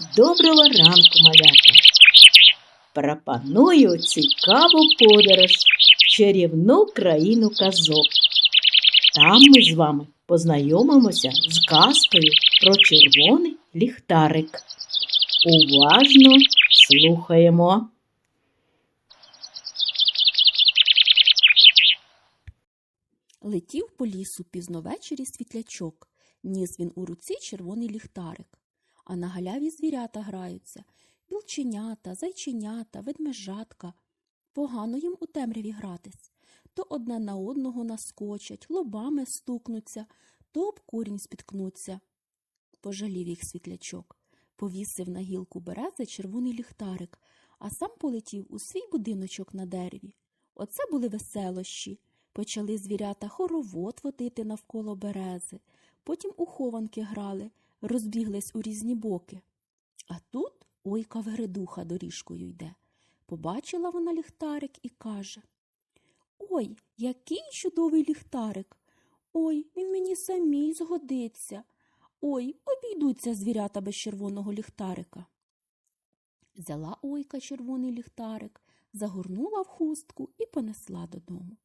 Доброго ранку, малята! Пропоную цікаву подорож в чарівну країну казок. Там ми з вами познайомимося з казкою про червоний ліхтарик. Уважно слухаємо. Летів по лісу пізно ввечері світлячок, ніс він у руці червоний ліхтарик. А на галяві звірята граються білченята, зайченята, ведмежатка. Погано їм у темряві гратись. То одне на одного наскочать, лобами стукнуться, то об корінь спіткнуться. Пожалів їх світлячок, повісив на гілку берези червоний ліхтарик, а сам полетів у свій будиночок на дереві. Оце були веселощі. Почали звірята хоровод водити навколо берези, потім у хованки грали, розбіглись у різні боки. А тут ойка Вередуха доріжкою йде. Побачила вона ліхтарик і каже Ой, який чудовий ліхтарик. Ой, він мені самій згодиться. Ой, обійдуться звірята без червоного ліхтарика. Взяла ойка червоний ліхтарик, загорнула в хустку і понесла додому.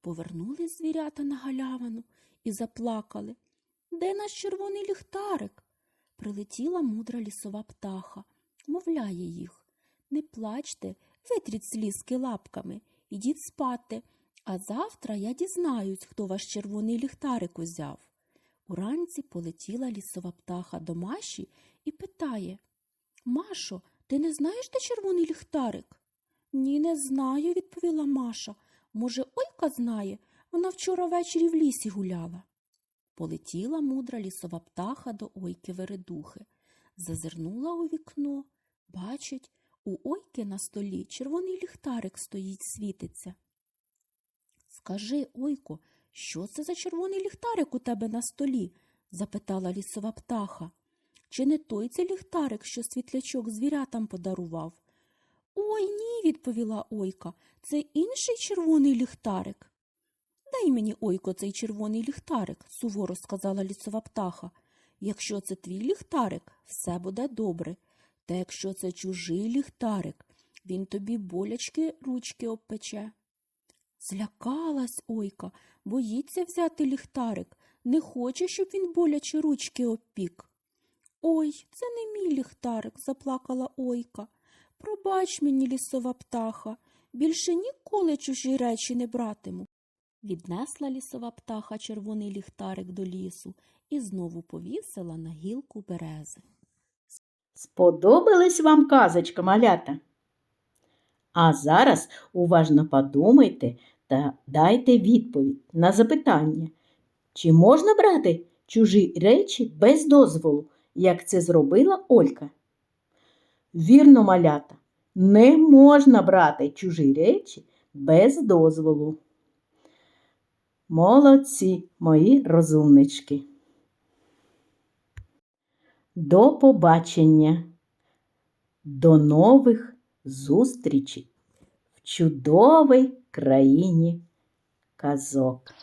Повернулись звірята на галявину і заплакали. Де наш червоний ліхтарик? Прилетіла мудра лісова птаха, мовляє їх. Не плачте, витріть слізки лапками, ідіть спати, а завтра я дізнаюсь, хто ваш червоний ліхтарик узяв. Уранці полетіла лісова птаха до Маші і питає Машо, ти не знаєш, де червоний ліхтарик? Ні, не знаю, відповіла Маша. Може, ойка знає, вона вчора ввечері в лісі гуляла. Полетіла мудра лісова птаха до ойки Вередухи. Зазирнула у вікно. Бачить, у ойки на столі червоний ліхтарик стоїть, світиться. Скажи, ойко, що це за червоний ліхтарик у тебе на столі? запитала лісова птаха. Чи не той це ліхтарик, що світлячок звірятам подарував? Ой ні, відповіла ойка, це інший червоний ліхтарик. Дай мені, ойко, цей червоний ліхтарик, суворо сказала лісова птаха. Якщо це твій ліхтарик, все буде добре. Та якщо це чужий ліхтарик, він тобі болячки ручки обпече. Злякалась ойка, боїться взяти ліхтарик, не хоче, щоб він боляче ручки обпік. Ой, це не мій ліхтарик, заплакала ойка. Пробач мені, лісова птаха, більше ніколи чужі речі не братиму. Віднесла лісова птаха червоний ліхтарик до лісу і знову повісила на гілку берези. Сподобалась вам казочка, малята? А зараз уважно подумайте та дайте відповідь на запитання, чи можна брати чужі речі без дозволу, як це зробила Олька? Вірно, малята, не можна брати чужі речі без дозволу. Молодці, мої розумнички. До побачення. До нових зустрічей в чудовій країні казок.